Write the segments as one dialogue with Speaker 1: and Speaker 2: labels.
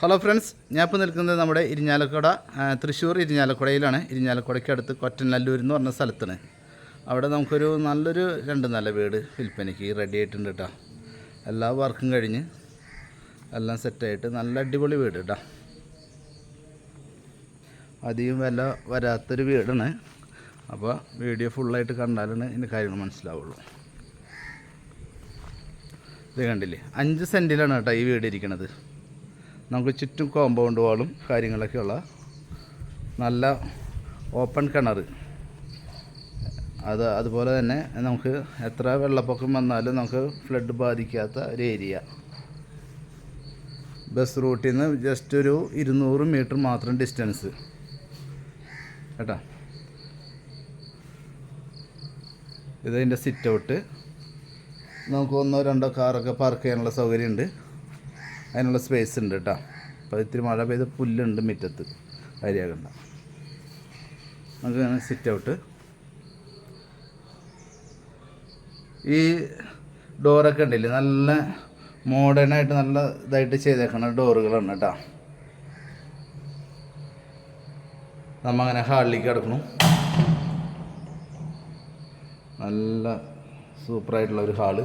Speaker 1: Hello friends ഞാൻ ഇപ്പോൾ നിൽക്കുന്നത് നമ്മുടെ ഇരിഞ്ഞാലക്കുട തൃശ്ശൂർ ഇരിഞ്ഞാലക്കുടയിലാണ്. ഇരിഞ്ഞാലക്കുടയ്ക്ക് അടുത്ത് കൊറ്റനല്ലൂർ എന്ന് പറഞ്ഞ സ്ഥലത്താണ്. അവിടെ നമുക്കൊരു നല്ലൊരു രണ്ട് നല്ല വീട് വിൽപ്പനയ്ക്ക് റെഡി ആയിട്ടുണ്ട് കേട്ടോ എല്ലാ വർക്കും കഴിഞ്ഞ് എല്ലാം സെറ്റായിട്ട് നല്ല അടിപൊളി വീട് കേട്ടോ അധികം വില വരാത്തൊരു വീടാണ്. അപ്പോൾ വീഡിയോ ഫുള്ളായിട്ട് കണ്ടാലാണ് ഇതിന്റെ കാര്യങ്ങൾ മനസ്സിലാവുള്ളൂ. ഇത് കണ്ടില്ലേ? അഞ്ച് സെന്റിലാണ് കേട്ടോ ഈ വീട് ഇരിക്കുന്നത് നമുക്ക് ചുറ്റും കോമ്പൗണ്ട് വാളും കാര്യങ്ങളൊക്കെയുള്ള നല്ല ഓപ്പൺ കിണർ അത് അതുപോലെ തന്നെ നമുക്ക് എത്ര വെള്ളപ്പൊക്കം വന്നാലും നമുക്ക് ഫ്ലഡ് ബാധിക്കാത്ത ഒരു ഏരിയ ബസ് റൂട്ടിൽ നിന്ന് ജസ്റ്റ് ഒരു ഇരുന്നൂറ് മീറ്റർ മാത്രം ഡിസ്റ്റൻസ് കേട്ടോ? ഇതിന്റെ സിറ്റ് ഔട്ട് നമുക്ക് ഒന്നോ രണ്ടോ കാറൊക്കെ പാർക്ക് ചെയ്യാനുള്ള സൗകര്യമുണ്ട്. അതിനുള്ള സ്പേസ് ഉണ്ട് കേട്ടോ. അപ്പോൾ ഇത്തിരി മഴ പെയ്ത പുല്ലുണ്ട് മുറ്റത്ത്. അരിയാകണ്ട നമുക്ക് സിറ്റ് ഔട്ട് ഈ ഡോറൊക്കെ ഉണ്ടല്ലേ നല്ല മോഡേൺ ആയിട്ട് നല്ല ഇതായിട്ട് ചെയ്തേക്കണ ഡോറുകളാണ് കേട്ടോ. നമ്മ അങ്ങനെ ഹാളിലേക്ക് കിടക്കണം നല്ല സൂപ്പറായിട്ടുള്ള ഒരു ഹാൾ.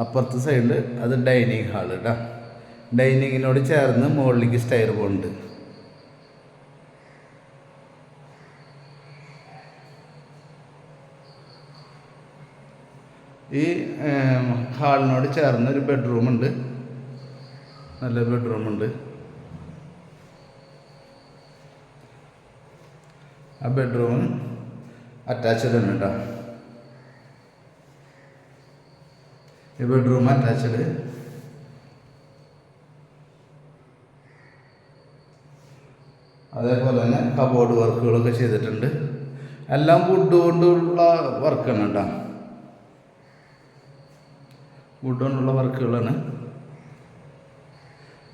Speaker 1: അപ്പുറത്തെ സൈഡിൽ അത് ഡൈനിങ് ഹാൾ കേട്ടോ ഡൈനിങ്ങിനോട് ചേർന്ന് മുകളിലേക്ക് സ്റ്റയർ പോകുന്നുണ്ട് ഈ ഹാളിനോട് ചേർന്ന് ഒരു ബെഡ്റൂമുണ്ട് നല്ല ബെഡ്റൂമുണ്ട് ആ ബെഡ്റൂം അറ്റാച്ച്ഡ് ആണ് കേട്ടോ ഈ bedroom attached അതേപോലെ തന്നെ കബോർഡ് വർക്കുകളൊക്കെ ചെയ്തിട്ടുണ്ട്. എല്ലാം വുഡ് കൊണ്ടുള്ള വർക്കാണ് കേട്ടോ വുഡ് കൊണ്ടുള്ള വർക്കുകളാണ്.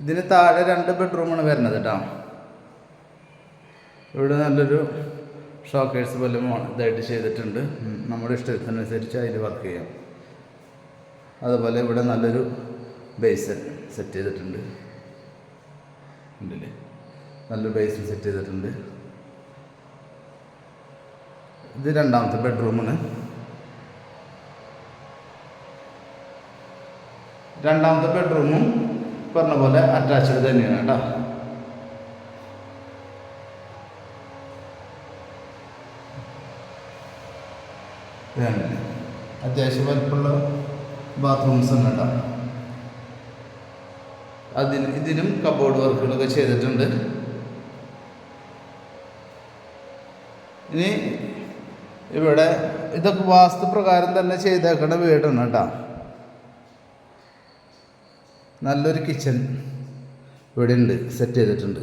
Speaker 1: ഇതിന് താഴെ രണ്ട് ബെഡ്റൂമാണ് വരുന്നത് കേട്ടോ ഇവിടെ നല്ലൊരു ഷോക്കേഴ്സ് പോലെ ഇതായിട്ട് ചെയ്തിട്ടുണ്ട്. നമ്മുടെ ഇഷ്ടത്തിനനുസരിച്ച് അതിൽ വർക്ക് ചെയ്യാം. അതുപോലെ ഇവിടെ നല്ലൊരു ബേസ് സെറ്റ് ചെയ്തിട്ടുണ്ട്. ഉണ്ടല്ലേ? നല്ലൊരു ബേസ് സെറ്റ് ചെയ്തിട്ടുണ്ട്. ഇത് രണ്ടാമത്തെ ബെഡ്റൂമാണ് രണ്ടാമത്തെ ബെഡ്റൂമും പറഞ്ഞ പോലെ അറ്റാച്ച്ഡ് തന്നെയാണ് കേട്ടോ. അത്യാവശ്യം വലിപ്പമുള്ള ബാത്റൂംസ് ഉണ്ട്? ഉണ്ടാവും അതിന് ഇതിനും കബോർഡ് വർക്കുകളൊക്കെ ചെയ്തിട്ടുണ്ട്. ഇനി ഇവിടെ ഇതൊക്കെ വാസ്തുപ്രകാരം തന്നെ ചെയ്തേക്കേണ്ട വീടാണ് കേട്ടോ. നല്ലൊരു കിച്ചൺ ഇവിടെ ഉണ്ട് സെറ്റ് ചെയ്തിട്ടുണ്ട്.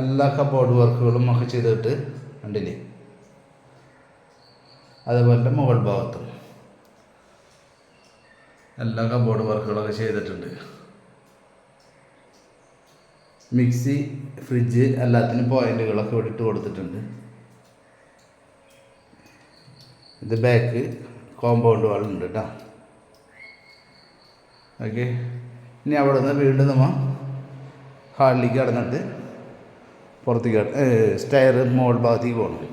Speaker 1: എല്ലാ കബോർഡ് വർക്കുകളും ഒക്കെ ചെയ്തിട്ട് ഉണ്ടില്ലേ അതുപോലെ മുകൾ ഭാഗത്തും. എല്ലാ കബോർഡ് വർക്കുകളൊക്കെ ചെയ്തിട്ടുണ്ട്. മിക്സി ഫ്രിഡ്ജ് എല്ലാത്തിനും പോയിന്റുകളൊക്കെ ഇവിടെ ഇട്ട് കൊടുത്തിട്ടുണ്ട്. ഇത് ബാക്ക് കോമ്പൗണ്ട് വാളുണ്ട് കേട്ടോ ഓക്കെ ഇനി അവിടെ നിന്ന് വീണ്ടും നമ്മൾ ഹാളിലേക്ക് കടന്നിട്ട് പുറത്തേക്ക് സ്റ്റെയർ മോൾ ഭാഗത്തേക്ക് പോകണം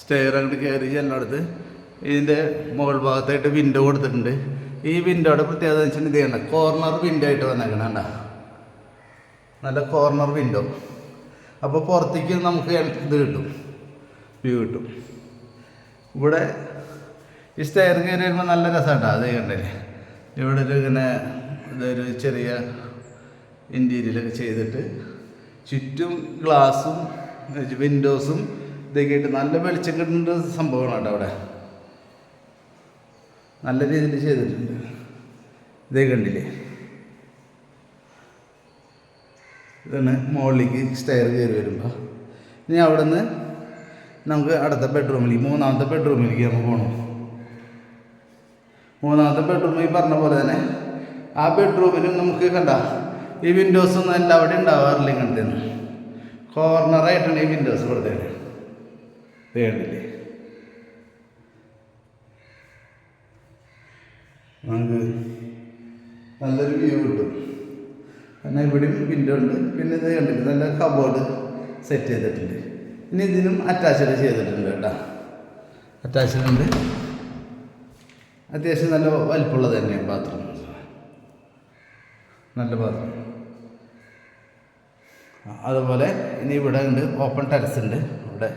Speaker 1: സ്റ്റെയർ അങ്ങോട്ട് കയറി ചെല്ലിനടുത്ത് ഇതിന്റെ മുകൾ ഭാഗത്തായിട്ട് വിൻഡോ കൊടുത്തിട്ടുണ്ട്. ഈ വിൻഡോയുടെ പ്രത്യേകത വെച്ചാൽ ഇത് ചെയ്യണ്ട കോർണർ വിൻഡോ ആയിട്ട് വന്നേക്കണം കണ്ട. നല്ല കോർണർ വിൻഡോ അപ്പോൾ പുറത്തേക്ക് നമുക്ക് ഇത് കിട്ടും. വ്യൂ കിട്ടും. ഇവിടെ ഈ സ്റ്റെയർ കയറി വരുമ്പോൾ നല്ല രസമാണ് അത് കണ്ടില്ലേ? ഇവിടെ ഒരു ഇങ്ങനെ ഇതൊരു ചെറിയ ഇന്റീരിയലൊക്കെ ചെയ്തിട്ട് ചുറ്റും ഗ്ലാസും വിൻഡോസും ഇതൊക്കെ ആയിട്ട് നല്ല വെളിച്ചം കിട്ടുന്ന സംഭവമാണ് കേട്ടോ അവിടെ. നല്ല രീതിയിൽ ചെയ്തിട്ടുണ്ട്. ഇതേ കണ്ടില്ലേ? ഇതാണ് മുകളിലേക്ക് സ്റ്റെയർ കയറി വരുമ്പോൾ ഇനി അവിടെ നിന്ന് നമുക്ക് അടുത്ത ബെഡ്റൂമിലേക്ക് മൂന്നാമത്തെ ബെഡ്റൂമിലേക്ക് നമുക്ക് പോകണം മൂന്നാമത്തെ ബെഡ്റൂം ഈ പറഞ്ഞ പോലെ തന്നെ ആ ബെഡ്റൂമിലും നമുക്ക് കണ്ട ഈ വിൻഡോസ് ഒന്നും എല്ലാം അവിടെ ഉണ്ടാവാറില്ല ഇങ്ങനത്തെ കോർണറായിട്ടാണ് ഈ വിൻഡോസ് കൊടുത്തത് ഇത് കണ്ടില്ലേ നമുക്ക് നല്ലൊരു വ്യൂ കിട്ടും. പിന്നെ ഇവിടെയും വിൻഡോ ഉണ്ട്. പിന്നെ ഇത് കണ്ടിട്ട് നല്ല കബോർഡ് സെറ്റ് ചെയ്തിട്ടുണ്ട്. ഇനി ഇതിനും അറ്റാച്ച്ഡ് ചെയ്തിട്ടുണ്ട് കേട്ടോ. അറ്റാച്ച്ഡ് ഉണ്ട്. അത്യാവശ്യം നല്ല വലിപ്പമുള്ളത് തന്നെയാണ് ബാത്റൂം നല്ല ബാത്റൂം അതുപോലെ ഇനി ഇവിടെ ഉണ്ട് ഓപ്പൺ ടെറസ് ഉണ്ട്. ഇവിടെ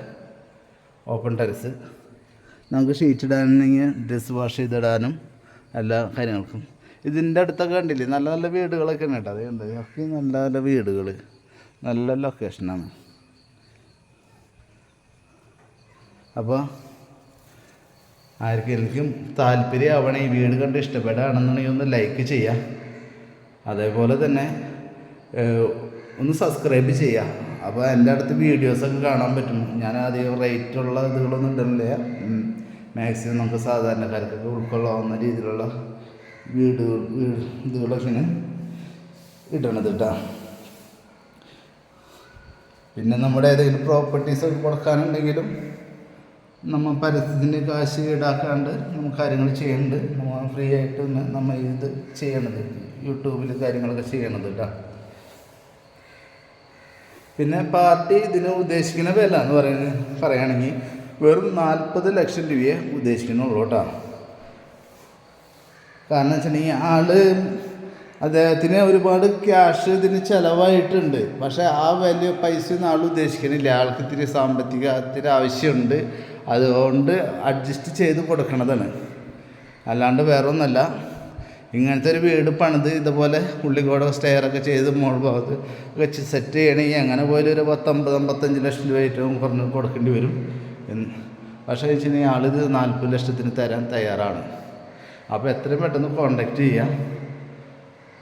Speaker 1: ഓപ്പൺ ടെറസ് നമുക്ക് ഷീറ്റ് ഇടാനെങ്കിൽ ഡ്രസ് വാഷ് ചെയ്തിടാനും എല്ലാ കാര്യങ്ങൾക്കും. ഇതിന്റെ അടുത്തൊക്കെ കണ്ടില്ലേ? നല്ല നല്ല വീടുകളൊക്കെ ഉണ്ട് കേട്ടോ. അത് കണ്ടത് ഒക്കെ നല്ല നല്ല വീടുകൾ നല്ല ലൊക്കേഷനാണ് അപ്പോൾ ആർക്കെങ്കിലും താല്പര്യമാവണേ ഈ വീട് കണ്ട് ഇഷ്ടപ്പെടുകയാണെന്നുണ്ടെങ്കിൽ ഒന്ന് ലൈക്ക് ചെയ്യുക അതേപോലെ തന്നെ ഒന്ന് സബ്സ്ക്രൈബ് ചെയ്യുക അപ്പോൾ എന്റെ അടുത്ത് വീഡിയോസൊക്കെ കാണാൻ പറ്റും. ഞാൻ അധികം റേറ്റുള്ള ഇതുകളൊന്നും ഇടുന്നില്ല മാക്സിമം നമുക്ക് സാധാരണക്കാർക്കൊക്കെ ഉൾക്കൊള്ളാവുന്ന രീതിയിലുള്ള വീട് വീട് ഇതുകളൊക്കെയാണ് ഇടണത് കേട്ടോ. പിന്നെ നമ്മുടെ ഏതെങ്കിലും പ്രോപ്പർട്ടീസൊക്കെ കൊടുക്കാനുണ്ടെങ്കിലും നമ്മൾ പരസ്യത്തിന് കാശ് ഈടാക്കാണ്ട് നമ്മൾ കാര്യങ്ങൾ ചെയ്യുന്നുണ്ട് നമ്മൾ ഫ്രീ ആയിട്ട് നമ്മൾ ഇത് ചെയ്യണത്. യൂട്യൂബിൽ കാര്യങ്ങളൊക്കെ ചെയ്യണത് കേട്ടോ. പിന്നെ പാർട്ടി ഇതിന് ഉദ്ദേശിക്കുന്ന വില എന്ന് പറയുന്നത് പറയുകയാണെങ്കിൽ വെറും നാൽപ്പത് ലക്ഷം രൂപയെ ഉദ്ദേശിക്കുന്നുള്ളൂ കേട്ടോ കാരണം വെച്ചിട്ടുണ്ടെങ്കിൽ ആൾ അദ്ദേഹത്തിന് ഒരുപാട് ക്യാഷ് ഇതിന് ചിലവായിട്ടുണ്ട്. പക്ഷേ ആ വലിയ പൈസ ഒന്നും ആൾ ഉദ്ദേശിക്കുന്നില്ല ആൾക്ക് ഇത്തിരി സാമ്പത്തികത്തിന് ആവശ്യമുണ്ട്. അതുകൊണ്ട് അഡ്ജസ്റ്റ് ചെയ്ത് കൊടുക്കണതാണ്. അല്ലാണ്ട് വേറെ ഒന്നല്ല ഇങ്ങനത്തെ ഒരു വീട് പണിത് ഇതുപോലെ ഉള്ളിക്കോട് സ്റ്റെയറൊക്കെ ചെയ്ത് മോൾ ഭാഗത്ത് വെച്ച് സെറ്റ് ചെയ്യണമെങ്കിൽ അങ്ങനെ പോയാലും ഒരു പത്തൊമ്പത് അമ്പത്തഞ്ച് ലക്ഷം രൂപ ഏറ്റവും കുറഞ്ഞ് കൊടുക്കേണ്ടി വരും. എന്ന്. വെച്ച് കഴിഞ്ഞാൽ ആളിത് നാൽപ്പത് ലക്ഷത്തിന് തരാൻ തയ്യാറാണ്. അപ്പോൾ എത്രയും പെട്ടെന്ന് കോണ്ടാക്ട് ചെയ്യാം.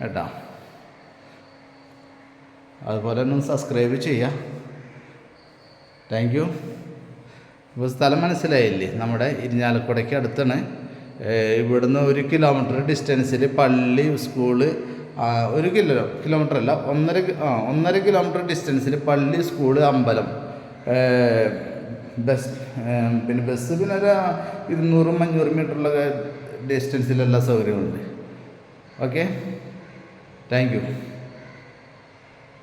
Speaker 1: കേട്ടോ? അതുപോലെ തന്നെ സബ്സ്ക്രൈബ് ചെയ്യാം. താങ്ക് യു ഇപ്പോൾ സ്ഥലം മനസ്സിലായില്ലേ? നമ്മുടെ ഇരിഞ്ഞാലക്കുടയ്ക്ക് അടുത്താണ്. ഇവിടുന്ന് ഒരു കിലോമീറ്റർ ഡിസ്റ്റൻസിൽ പള്ളി സ്കൂൾ ഒരു കിലോ കിലോമീറ്റർ അല്ല ഒന്നര ഒന്നര കിലോമീറ്റർ ഡിസ്റ്റൻസിൽ പള്ളി സ്കൂൾ അമ്പലം. ബസ് പിന്നെ ബസ് പിന്നെ ഒരു ഇരുന്നൂറും അഞ്ഞൂറും മീറ്ററുള്ള ഡിസ്റ്റൻസിലെല്ലാ സൗകര്യമുണ്ട്. Okay thank you